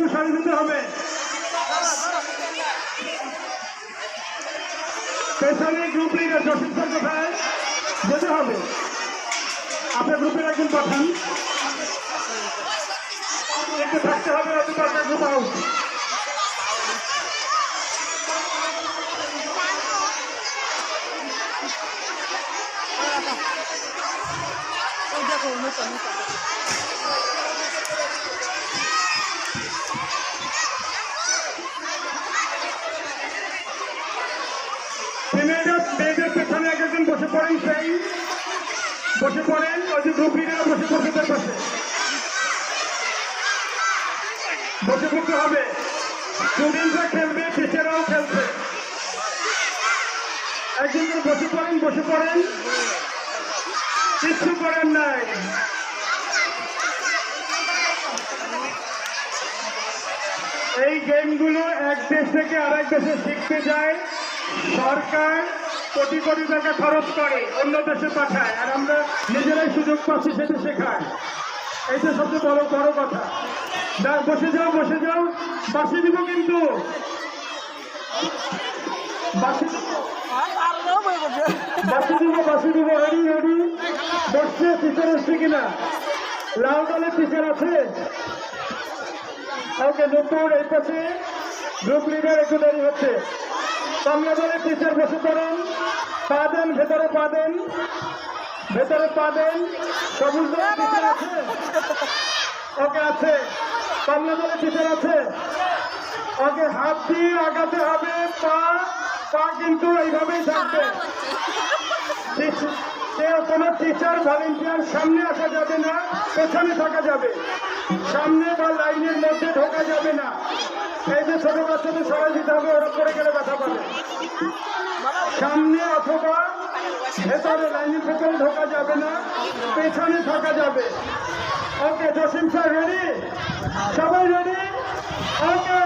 একটু সারি দিতে হবে পেছনে গ্রুপ লিডার জসিম স্যার কোথায় যেতে হবে আপনার গ্রুপের একজন পাঠান একটু থাকতে হবে নয়তো তো গ্রুপ আউট দেখো বসে পড়েন, ওই লিডার বসে পড়বে তার বসে পড়তে হবে। স্টুডেন্টরা খেলবে, টিচাররাও খেলবে একজন বসে পড়েন বসে পড়েন। কিচ্ছু করেন নাই। এই গেমগুলো এক দেশ থেকে আরেক দেশে শিখতে যায়। সরকার কোটি কোটি টাকা খরচ করে অন্য দেশে পাঠায় আর আমরা নিজেরাই সুযোগ পাচ্ছি সেটা শেখায় এইটা সবচেয়ে বড় বড় কথা। বসে যাও বসে যাও, বাসি দিব কিন্তু। বাসি দিব। বসে এসছে কিনা? আছে? এই পাশে। গ্রুপ লিডার একটু দেরি হচ্ছে। কমলা দলের টিচার বসে পড়েন পা দেন ভেতরে পা দেন। ভেতরে পা দেন। সবুজ দলের টিচার আছে। ওকে আছে। কমলা দলের টিচার আছে। ওকে হাত দিয়ে আগাতে হবে। পা পা কিন্তু এইভাবেই থাকবে। কোনো টিচার ভলেন্টিয়ার সামনে আসা যাবে না পেছনে থাকা যাবে। সামনে বা লাইনের মধ্যে ঢোকা যাবে না। এই যে ছোট বাচ্চাদের সবাই দিতে হবে ওরকম করে গেলে ব্যথা পাবে। সামনে অথবা ভেতরে, লাইনের ভেতরে ঢোকা যাবে না, পেছনে থাকা যাবে। ওকে জসিম স্যার রেডি সবাই রেডি ওকে